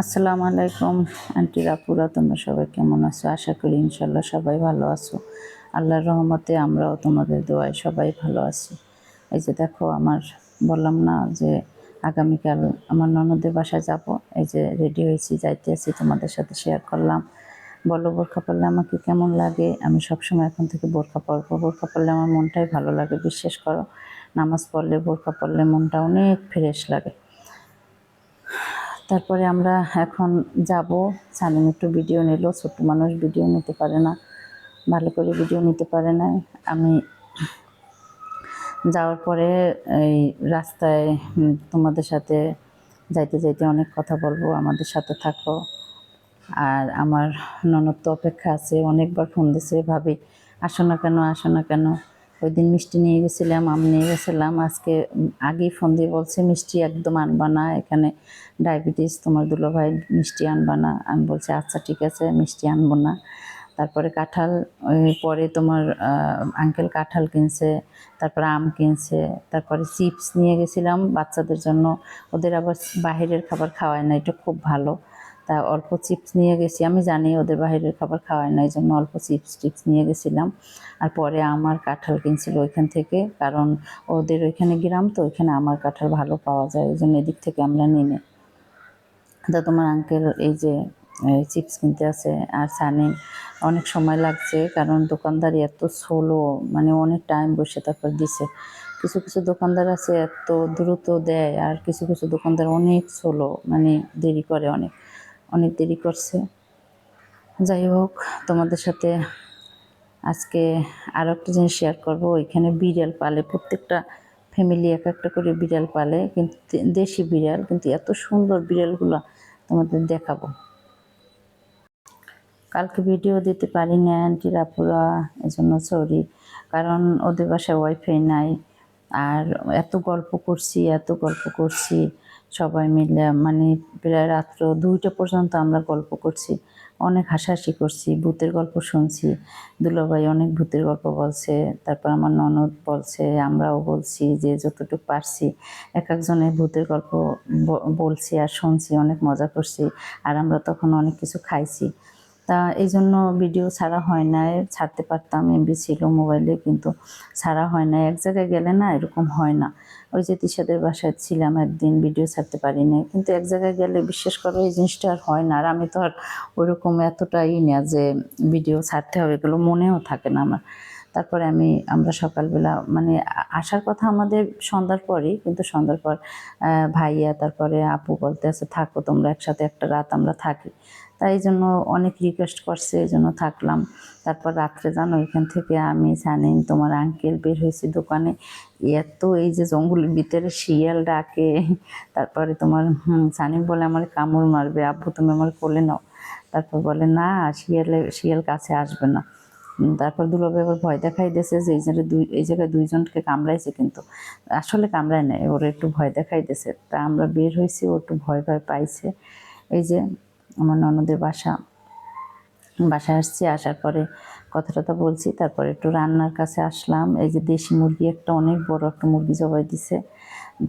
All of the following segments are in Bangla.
আসসালামু আলাইকুম। আন্টি রাপুরা তোমরা সবাই কেমন আছো? আশা করি ইনশাল্লাহ সবাই ভালো আছো। আল্লাহর রহমতে আমরাও তোমাদের দোয়ায় সবাই ভালো আছি। এই যে দেখো, আমার বললাম না যে আগামীকাল আমার ননদের বাসায় যাব। এই যে রেডি হয়েছি, যাইতে আছি, তোমাদের সাথে শেয়ার করলাম। বলো, বোরখা পরলে আমাকে কেমন লাগে? আমি সবসময় এখন থেকে বোরখা পরবো। বোরখা পরলে আমার মনটাই ভালো লাগে, বিশ্বাস করো। নামাজ পড়লে বোরখা পরলে মনটা অনেক ফ্রেশ লাগে। তারপরে আমরা এখন যাব। সালিম একটু ভিডিও নিল, ছোট্ট মানুষ ভিডিও নিতে পারে না, ভালো করে ভিডিও নিতে পারে না আমি যাওয়ার পরে এই রাস্তায় তোমাদের সাথে যাইতে যাইতে অনেক কথা বলব, আমাদের সাথে থাকো। আর আমার ননদ তো অপেক্ষা আছে, অনেকবার ফোন দিছে, ভাবি আসো না কেন, আসো না কেন। ওই দিন মিষ্টি নিয়ে গেছিলাম, আম নিয়ে গেছিলাম। আজকে আগেই ফোন দিয়ে বলছে, মিষ্টি একদম আনবা না, এখানে ডায়াবেটিস, তোমার দুলো ভাই মিষ্টি আনবা না। আমি বলছি আচ্ছা ঠিক আছে, মিষ্টি আনব না। তারপরে কাঁঠাল পরে তোমার আঙ্কেল কাঁঠাল কিনছে, তারপরে আম কিনছে, তারপরে চিপস নিয়ে গেছিলাম বাচ্চাদের জন্য। ওদের আবার বাহিরের খাবার খাওয়ায় না, এটা খুব ভালো। তা অল্প চিপস নিয়ে গেছি। আমি জানি ওদের বাইরের খাবার খাওয়ায় না এই জন্য অল্প চিপস টিপস নিয়ে গেছিলাম। আর পরে আমার কাঁঠাল কিনছিল ওইখান থেকে, কারণ ওদের ওইখানে গ্রাম, তো ওইখানে আমার কাঁঠাল ভালো পাওয়া যায় ওই জন্য এদিক থেকে আমরা নিই। তা তোমার আঙ্কেল এই যে চিপস কিনতে আছে আর সানি অনেক সময় লাগছে, কারণ দোকানদারি এত স্লো মানে অনেক টাইম বসে তারপর দিছে। কিছু কিছু দোকানদার আছে এত দ্রুত দেয়, আর কিছু কিছু দোকানদার অনেক স্লো মানে দেরি করে অনেক। অনেক দেরি করছে। যাই হোক, তোমাদের সাথে আজকে আরও একটা জিনিস শেয়ার করব। ওইখানে বিড়াল পালে, প্রত্যেকটা ফ্যামিলি এক একটা করে বিড়াল পালে, কিন্তু দেশি বিড়াল, কিন্তু এত সুন্দর বিড়ালগুলো তোমাদের দেখাবো। কালকে ভিডিও দিতে পারি না আন্টির আপুরা এজন্য সরি কারণ ওদের বাসায় ওয়াইফাই নাই, আর এত গল্প করছি, এত গল্প করছি। সবাই মিলে মানে প্রায় রাত্র দুইটা পর্যন্ত আমরা গল্প করছি। অনেক হাসাহাসি করছি, ভূতের গল্প শুনছি। দুলাভাই অনেক ভূতের গল্প বলছে, তারপর আমার ননদ বলছে, আমরাও বলছি যে যতটুকু পারছি, এক একজনের ভূতের গল্প বলছি আর শুনছি, অনেক মজা করছি। আর আমরা তখন অনেক কিছু খাইছি। তা এই জন্য ভিডিও ছাড়া হয় না। ছাড়তে পারতাম এমবি ছিল মোবাইলে কিন্তু ছাড়া হয় না। এক জায়গায় গেলে না এরকম হয় না। ওই যে তিশাদের বাসায় ছিলাম, একদিন ভিডিও ছাড়তে পারি না কিন্তু এক জায়গায় গেলে বিশ্বাস করো, এই জিনিসটা আর হয় না। আর আমি তো আর ওইরকম এতটাই না যে ভিডিও ছাড়তে হবে, এগুলো মনেও থাকে না আমার। তারপরে আমি, আমরা সকালবেলা মানে আসার কথা আমাদের সন্ধ্যার পরই, কিন্তু সন্ধ্যার পর ভাইয়া, তারপরে আপু বলতে আছে, থাকো তোমরা একসাথে, একটা রাত আমরা থাকি। তাই জন্য অনেক রিকোয়েস্ট করছে, এই জন্য থাকলাম। তারপর রাত্রে জানো, এখান থেকে আমি সানিম তোমার আঙ্কেল বের হয়েছি দোকানে। এত এই যে জঙ্গলের ভিতরে শিয়াল ডাকে, তারপরে তোমার সানিম বলে, আমার কামড় মারবে, আব্বু তুমি আমার কোলে নাও। তারপর বলে, না, শিয়ালে, শিয়াল কাছে আসবে না। তারপর দুলাভাই আবার ভয় দেখাই দিয়েছে যে এই জায়গায় দুই, এই জায়গায় দুইজনকে কামড়াইছে কিন্তু। আসলে কামড়ায় নাই, ওর একটু ভয় দেখাই দিয়েছে তা আমরা বের হয়েছি, ও একটু ভয় ভয় পাইছে। এই যে আমার ননদের বাসা। বাসায় আসছি আসার পরে কথা টথা বলছি, তারপরে একটু রান্নার কাছে আসলাম। এই যে দেশি মুরগি একটা অনেক বড় একটা মুরগি জবাই দিছে,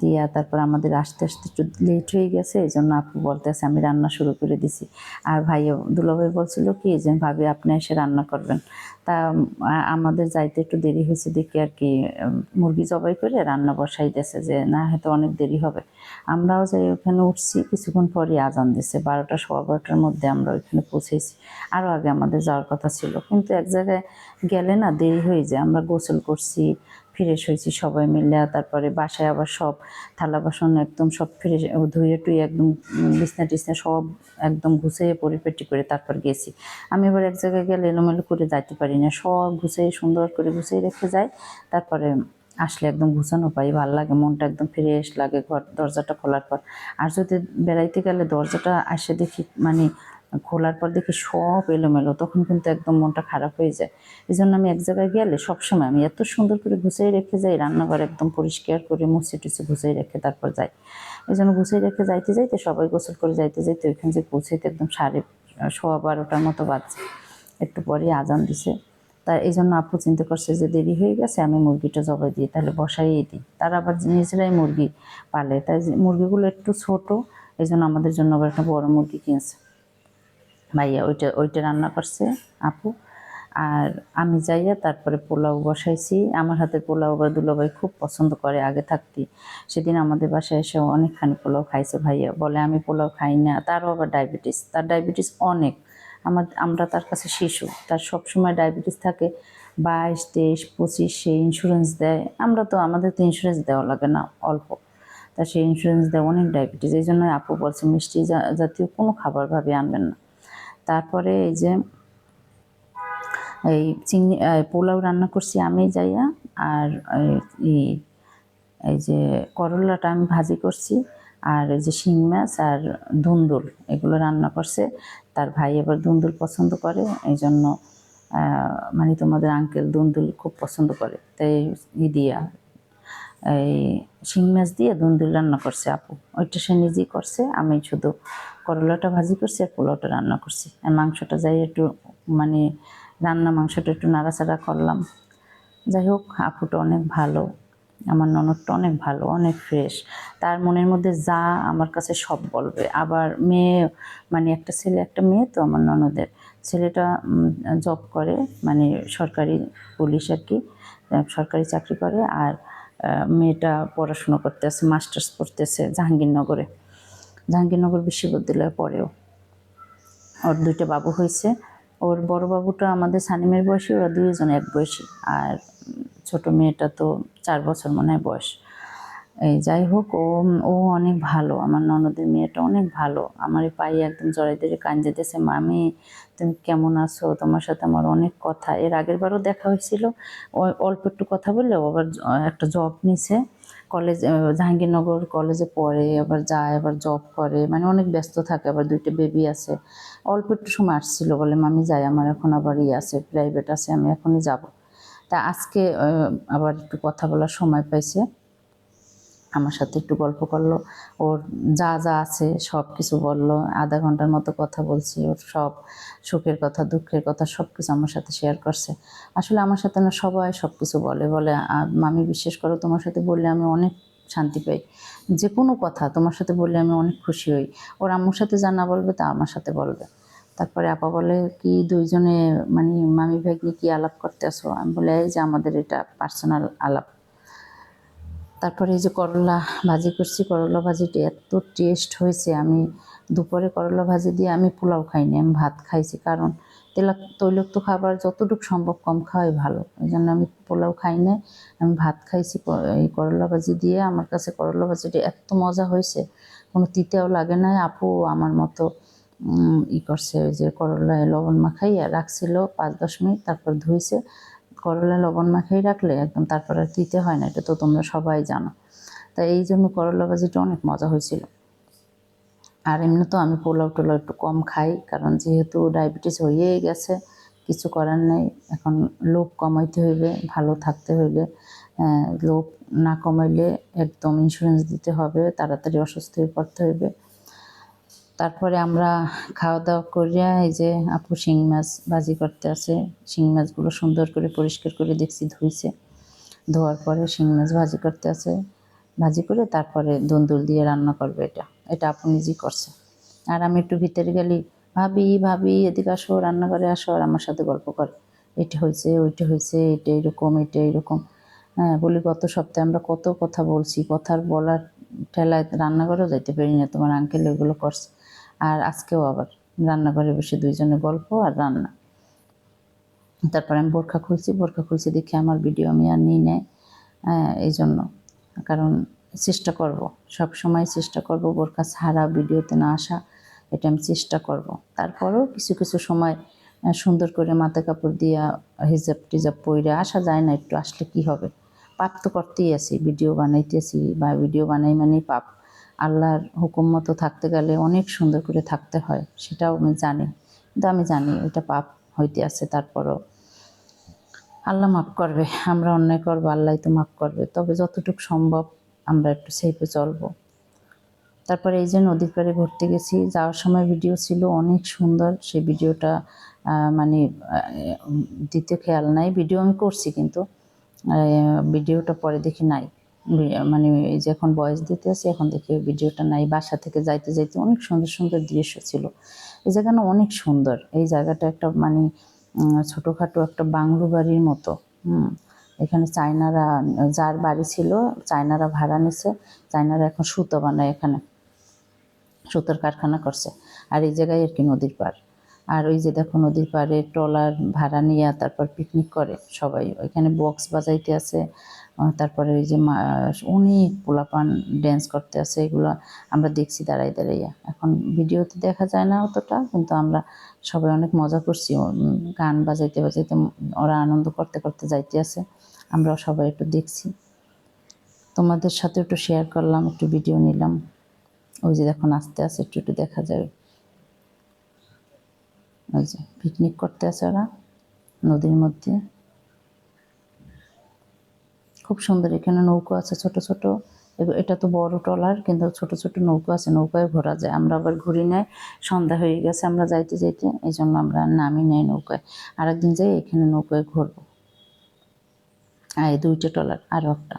দিয়া তারপর আমাদের আসতে আসতে একটু লেট হয়ে গেছে, এই জন্য আপু বলতে বলতেছে আমি রান্না শুরু করে দিছি। আর ভাই দুলাভাই বলছিল কি, যে ভাবি আপনি এসে রান্না করবেন। তা আমাদের যাইতে একটু দেরি হয়েছে দেখি আর কি মুরগি জবাই করে রান্না বসাই দিয়েছে, যে না হয়তো অনেক দেরি হবে। আমরাও যাই ওখানে উঠছি, কিছুক্ষণ পরই আজান দিছে, বারোটা, সোয়া বারোটার মধ্যে আমরা ওইখানে পৌঁছেছি। আরও আগে আমাদের যাওয়ার কথা ছিল, কিন্তু এক জায়গায় গেলে না দেরি হয়ে যায়। আমরা গোসল করছি ফ্রেশ হয়েছি সবাই মিলে তারপরে বাসায় আবার সব থালা বাসন একদম সব ফ্রেশ ধুয়ে টুয়ে একদম বিছনা টিছনা সব একদম গুছিয়ে পরিপেটি করে তারপর গেছি। আমি এবার এক জায়গায় গেলে এলোমেলো করে যাইতে পারি না। সব গুছিয়ে সুন্দর করে গুছিয়ে রেখে যাই, তারপরে আসলে একদম গুছানো পাই, ভালো লাগে, মনটা একদম ফ্রেশ লাগে, ঘর দরজাটা খোলার পর। আর যদি বেড়াইতে গেলে দরজাটা আসে দেখি মানে খোলার পর দেখি সব এলোমেলো, তখন কিন্তু একদম মনটা খারাপ হয়ে যায়। এই জন্য আমি এক জায়গায় গেলে সবসময় আমি এত সুন্দর করে গুছিয়ে রেখে যাই, রান্নাঘর একদম পরিষ্কার করে মুছে টুছে গুছিয়ে রেখে তারপর যাই। এই জন্য গুছিয়ে রেখে যাইতে যাইতে, সবাই গোসল করে যাইতে যাইতে ওইখানে যে পৌঁছাইতে একদম সাড়ে সোয়া বারোটার মতো বাজছে একটু পরে আজান দিছে। তা এই জন্য আপু চিন্তা করছে যে দেরি হয়ে গেছে, আমি মুরগিটা জবাই দিই তাহলে বসাইয়ে দিই। তারা আবার নিজেরাই মুরগি পালে, তাই মুরগিগুলো একটু ছোট, এই জন্য আমাদের জন্য আবার একটা বড় মুরগি কিনছে। ভাইয়া ওইটা ওইটা রান্না করছে আপু। আর আমি যাইয়া তারপরে পোলাও বসাইছি। আমার হাতে পোলাও আবার দুলাভাই খুব পছন্দ করে, আগে থাকতে। সেদিন আমাদের বাসায় এসে অনেকখানি পোলাও খাইছে ভাইয়া। বলে, আমি পোলাও খাই না। তারও আবার ডায়াবেটিস। তার ডায়াবেটিস অনেক। আমার, আমরা তার কাছে শিশু। তার সবসময় ডায়াবেটিস থাকে। বাইশ, তেইশ, পঁচিশ, সে ইন্স্যুরেন্স দেয়। আমরা তো, আমাদের তো ইন্স্যুরেন্স দেওয়া লাগে না, অল্প। তা সেই ইন্স্যুরেন্স দেয়, অনেক ডায়াবেটিস। এই জন্য আপু বলছে, মিষ্টি জাতীয় কোনো খাবার ভাবে আনবেন না। তারপরে এই যে এই চিংড়ি পোলাও রান্না করছি আমি যাইয়া, আর এই- যে করলাটা আমি ভাজি করছি, আর এই যে শিং মাছ আর ধুন্দুল এগুলো রান্না করছে। তার ভাই আবার ধুন্দুল পছন্দ করে, এই জন্য মানে তোমাদের আঙ্কেল ধুন্দুল খুব পছন্দ করে। তাই দিয়া এই শিং মাছ দিয়ে ধুন্দুল রান্না করছে আপু। ওইটা সে নিজেই করছে, আমি শুধু করলাটা ভাজি করছি আর পোলাওটা রান্না করছি। আর মাংসটা যাই একটু মানে রান্না মাংসটা একটু নাড়াচাড়া করলাম। যাই হোক, আপুটা অনেক ভালো, আমার ননদটা অনেক ভালো, অনেক ফ্রেশ তার মনের মধ্যে যা আমার কাছে সব বলবে। আবার মেয়ে মানে একটা ছেলে, একটা মেয়ে তো আমার ননদের। ছেলেটা জব করে মানে সরকারি পুলিশ আর কি, সরকারি চাকরি করে। আর মেয়েটা পড়াশুনো করতেছে, মাস্টার্স পড়তেছে জাহাঙ্গীরনগরে। জাহাঙ্গীরনগর বিশ্ববিদ্যালয়ে পড়েও। ওর দুইটা বাবু হয়েছে। ওর বড় বাবুটা আমাদের সানিমের বয়সী, ওরা দুইজন এক বয়সী। আর ছোট মেয়েটা তো চার বছর মনে হয় বয়স। এই যাই হোক, ও ও অনেক ভালো, আমার ননদের মেয়েটা অনেক ভালো। আমার পায়ে একদম জড়াই ধরে দিয়েছে মামি, তুমি কেমন আছো? তোমার সাথে আমার অনেক কথা। এর আগের বারও দেখা হয়েছিল। ও, অল্প একটু কথা বললে আবার একটা জব নিছে। কলেজ জাহাঙ্গীরনগর কলেজে পড়ে, আবার যায়, আবার জব করে। মানে অনেক ব্যস্ত থাকে, আবার দুইটা বেবি আছে। অল্প একটু সময় আসছিল বলে, মামি, যাই, আমার এখন আবার ইয়ে আছে প্রাইভেট আছে, আমি এখনই যাব। তা আজকে আবার একটু কথা বলার সময় পাইছে। আমার সাথে একটু গল্প করল। ওর যা যা আছে সব কিছু বলল। আধা ঘণ্টার মতো কথা বলছি ওর সব সুখের কথা দুঃখের কথা সব কিছু আমার সাথে শেয়ার করছে। আসলে আমার সাথে না সবাই সব কিছু বলে বলে "আ, মামি বিশ্বাস করো তোমার সাথে বললে আমি অনেক শান্তি পাই। যে কোনো কথা তোমার সাথে বললে আমি অনেক খুশি হই। ওর আম্মুর সাথে যা না বলবে তা আমার সাথে বলবে। তারপরে আপা বলে কি দুইজনে মানে মামি ভাগ্নি কি আলাপ করতে আসো? আমি বলে এই যে আমাদের এটা পার্সোনাল আলাপ। তারপরে এই যে করলা ভাজি করছি, করলা ভাজিটি এত টেস্ট হয়েছে। আমি দুপুরে করলা ভাজি দিয়ে আমি পোলাও খাইনি, আমি ভাত খাইছি। কারণ তেলা, তৈলাক্ত খাবার যতটুকু সম্ভব কম খাওয়াই ভালো। ওই জন্য আমি পোলাও খাই নাই। আমি ভাত খাইছি এই করলা ভাজি দিয়ে। আমার কাছে করলা ভাজিটি এত মজা হয়েছে, কোনো তিতেও লাগে না আপু আমার মতো ই করছে ওই যে করলায় লবণ মাখাইয়া রাখছিল পাঁচ দশ মিনিট, তারপর ধুইছে। করলা, লবণ মাখাই রাখলে একদম তারপর আর দিতে হয় না, এটা তো তোমরা সবাই জানো। তাই এই জন্য করলা ভাজিটা অনেক মজা হয়েছিল। আর এমনি তো আমি পোলাও টোলাও একটু কম খাই, কারণ যেহেতু ডায়াবেটিস হয়েই গেছে, কিছু করার নেই। এখন লোভ কমাইতে হইবে, ভালো থাকতে হইলে লোভ না কমাইলে একদম ইন্স্যুরেন্স দিতে হবে, তাড়াতাড়ি অসুস্থ হয়ে পড়তে হইবে। তারপরে আমরা খাওয়া দাওয়া করিয়া এই যে আপু শিং মাছ ভাজি করতে আছে শিং মাছগুলো সুন্দর করে পরিষ্কার করে দেখছি ধুইছে। ধোয়ার পরে শিং মাছ ভাজি করতে আছে ভাজি করে তারপরে দুন্দুল দিয়ে রান্না করবে এটা। এটা আপু নিজেই করছে। আর আমি একটু ভিতরে গেলি, ভাবি ভাবি, এদিকে আসো, রান্নাঘরে আসো, আর আমার সাথে গল্প করে। এটা হয়েছে ওইটা হয়েছে এটা এরকম এটা এরকম। হ্যাঁ বলি, গত সপ্তাহে আমরা কত কথা বলছি। কথার বলার ঠেলায় রান্নাঘরেও যাইতে পারি না। তোমার আঙ্কেল এগুলো করছে। আর আজকেও আবার রান্নাঘরে বসে দুইজনে গল্প আর রান্না। তারপরে আমি বোরখা খুলছি বোরখা খুলছি দেখে আমার ভিডিও আমি আর নিই নেয় হ্যাঁ, এই জন্য কারণ চেষ্টা করব সব সময় চেষ্টা করব বোরখা ছাড়া ভিডিওতে না আসা এটা আমি চেষ্টা করব। তারপরেও কিছু কিছু সময় সুন্দর করে মাথা কাপড় দিয়া হিজাব টিজাব পইরে আসা যায় না একটু আসলে কি হবে? পাপ তো করতেই আছি ভিডিও বানাইতেছি বা ভিডিও বানাই মানেই পাপ। আল্লাহর হুকুম মতো থাকতে গেলে অনেক সুন্দর করে থাকতে হয়, সেটাও আমি জানি। কিন্তু আমি জানি এটা পাপ হইতে আছে, তারপরও আল্লাহ মাফ করবে, আমরা অন্যায় করব, আল্লাহ তো মাফ করবে। তবে যতটুকু সম্ভব আমরা একটু সেফে চলবো। তারপরে এই যে নদীর পাড়ে ঘুরতে গেছি, যাওয়ার সময় ভিডিও ছিল অনেক সুন্দর, সেই ভিডিওটা মানে দিতে খেয়াল নাই ভিডিও আমি করছি কিন্তু ভিডিওটা পরে দেখি নাই। মানে এই যে এখন বয়স দিতে আছে, এখন দেখি ভিডিওটা নাই, বাসা থেকে যাইতে যাইতে অনেক সুন্দর সুন্দর দৃশ্য ছিল। এই জায়গাটা অনেক সুন্দর। এই জায়গাটা একটা মানে ছোটোখাটো একটা বাংলো বাড়ির মতো, হুম। এখানে চায়নারা, যার বাড়ি ছিল, চায়নারা ভাড়া নিছে, চায়নারা এখন সুতো বানায় এখানে। সুতোর কারখানা করছে। আর এই জায়গায় আর কি নদীর পাড়। আর ওই যে দেখো নদীর পাড়ে ট্রলার ভাড়া নিয়ে তারপর পিকনিক করে সবাই। ওইখানে বক্স বাজাইতে আছে। তারপরে ওই যে অনেক পোলাপান ড্যান্স করতে আছে এগুলো আমরা দেখছি দাঁড়াই দাঁড়াইয়া। এখন ভিডিওতে দেখা যায় না অতটা, কিন্তু আমরা সবাই অনেক মজা করছি। গান বাজাইতে বাজাইতে ওরা আনন্দ করতে করতে যাইতে আছে আমরাও সবাই একটু দেখছি। তোমাদের সাথে একটু শেয়ার করলাম, একটু ভিডিও নিলাম। ওই যে দেখুন, আস্তে আস্তে একটু একটু দেখা যাবে ওই যে পিকনিক করতে আছে ওরা, নদীর মধ্যে। খুব সুন্দর। এখানে নৌকো আছে ছোট ছোট। এটা তো বড় ট্রলার, কিন্তু ছোট ছোট নৌকো আছে, নৌকায় ঘোরা যায়। আমরা আবার ঘুরি নাই, সন্ধ্যা হয়ে গেছে, আমরা যাইতে যাইতে এই জন্য আমরা নামি নেই নৌকায়। আরেকদিন যাই, এখানে নৌকায় ঘুরবো। আর দুইটা ট্রলার আরও একটা।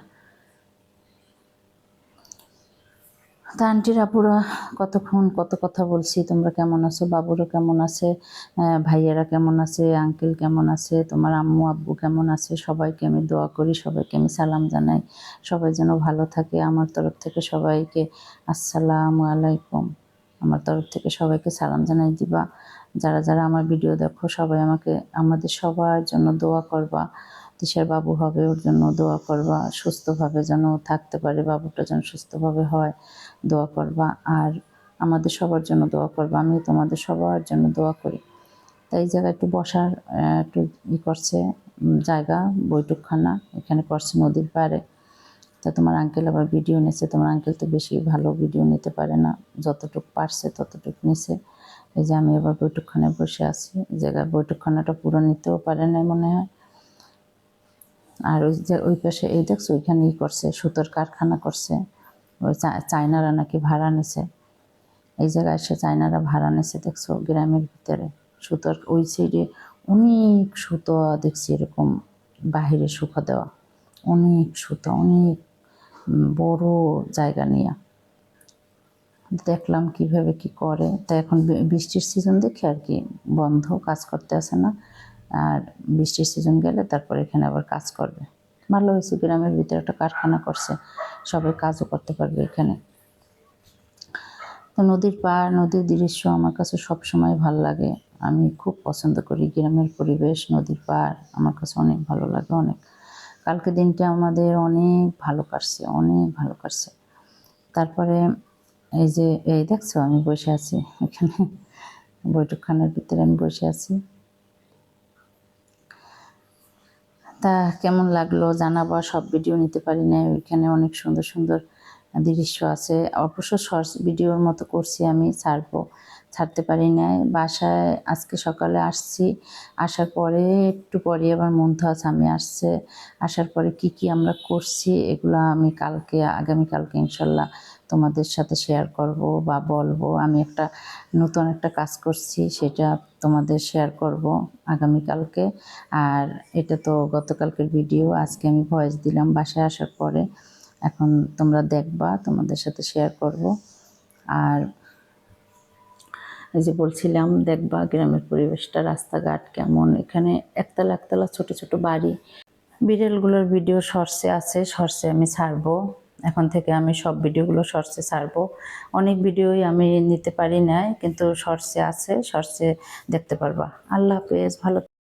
তা আন্টির আপুরা কতক্ষণ কত কথা বলছি, তোমরা কেমন আছো? বাবুরা কেমন আছে? ভাইয়েরা কেমন আছে? আঙ্কেল কেমন আছে? তোমার আম্মু, আব্বু কেমন আছে? সবাইকে আমি দোয়া করি, সবাইকে আমি সালাম জানাই। সবাই যেন ভালো থাকে। আমার তরফ থেকে সবাইকে আসসালামু আলাইকুম। আমার তরফ থেকে সবাইকে সালাম জানাই দিবা। যারা যারা আমার ভিডিও দেখো, সবাই আমাকে, আমাদের সবার জন্য দোয়া করবা। দিশার বাবু হবে, ওর জন্য দোয়া করবা, সুস্থভাবে যেন থাকতে পারে, বাবুটা যেন সুস্থভাবে হয়, দোয়া করবা। আর আমাদের সবার জন্য দোয়া করবা আমি তোমাদের সবার জন্য দোয়া করি। তাই এই জায়গায় একটু বসার একটু ই করছে জায়গা, বৈঠকখানা, এখানে করছে নদীর পাড়ে। তা তোমার আঙ্কেল আবার ভিডিও নিচ্ছে তোমার আঙ্কেল তো বেশি ভালো ভিডিও নিতে পারে না, যতটুক পারছে ততটুকু নিছে। এই যে আমি এবার বৈঠকখানায় বসে আছি জায়গায় বৈঠকখানাটা পুরো নিতেও পারে না মনে হয়। আর ওই যে ওই পাশে এই দেখছ ওইখানে ই করছে, সুতোর কারখানা করছে। ওই চায়নারা নাকি ভাড়া নিছে। এই জায়গায় এসে চায়নারা ভাড়া নিছে, দেখছ, গ্রামের ভিতরে। সুতোর ওই সাইডে অনেক সুতো, দেখছি এরকম বাহিরে শুকা দেওয়া। অনেক সুতো, অনেক বড় জায়গা নিয়ে। দেখলাম কীভাবে কি করে। তা এখন বৃষ্টির সিজন দেখে আর কি বন্ধ, কাজ করতে আসে না। আর বৃষ্টির সিজন গেলে তারপর এখানে আবার কাজ করবে। ভালো হয়েছে, গ্রামের ভিতরে একটা কারখানা করছে, সবাই কাজও করতে পারবে এখানে। তো নদীর পাড়, নদীর দৃশ্য আমার কাছে সব সময় ভালো লাগে। আমি খুব পছন্দ করি গ্রামের পরিবেশ, নদীর পাড়, আমার কাছে অনেক ভালো লাগে, অনেক। কালকে দিনটা আমাদের অনেক ভালো কাটছে, অনেক ভালো কাটছে। তারপরে এই যে, এই দেখছ, আমি বসে আছি এখানে। বৈঠকখানার ভিতরে আমি বসে আছি। তা কেমন লাগল জানাব, সব ভিডিও নিতে পারি না ওইখানে অনেক সুন্দর সুন্দর দৃশ্য আছে। অবশ্য শর্টস ভিডিওর মতো করছি আমি, ছাড়বো, ছাড়তে পারি না বাসায় আজকে সকালে আসছি, আসার পরে একটু পরে আবার মন্থা স্বামী আসছে। আসার পরে কি কি আমরা করছি, এগুলো আমি কালকে, আগামীকালকে ইনশাল্লাহ তোমাদের সাথে শেয়ার করব বা বলব। আমি একটা নতুন একটা কাজ করছি, সেটা তোমাদের শেয়ার করব আগামীকালকে। আর এটা তো গতকালকের ভিডিও আজকে আমি ভয়েস দিলাম বাসায় আসার পরে। এখন তোমরা দেখবা, তোমাদের সাথে শেয়ার করব। আর এই যে বলছিলাম, দেখবা গ্রামের পরিবেশটা, রাস্তাঘাট কেমন, এখানে একতলা একতলা ছোট ছোট বাড়ি। বিড়ালগুলোর ভিডিও শর্টসে আছে শর্টসে আমি ছাড়বো। এখন থেকে আমি সব ভিডিওগুলো শর্টসে ছাড়বো। অনেক ভিডিওই আমি নিতে পারি না কিন্তু শর্টসে আছে শর্টসে দেখতে পারবা। আল্লাহ হাফেজ, ভালো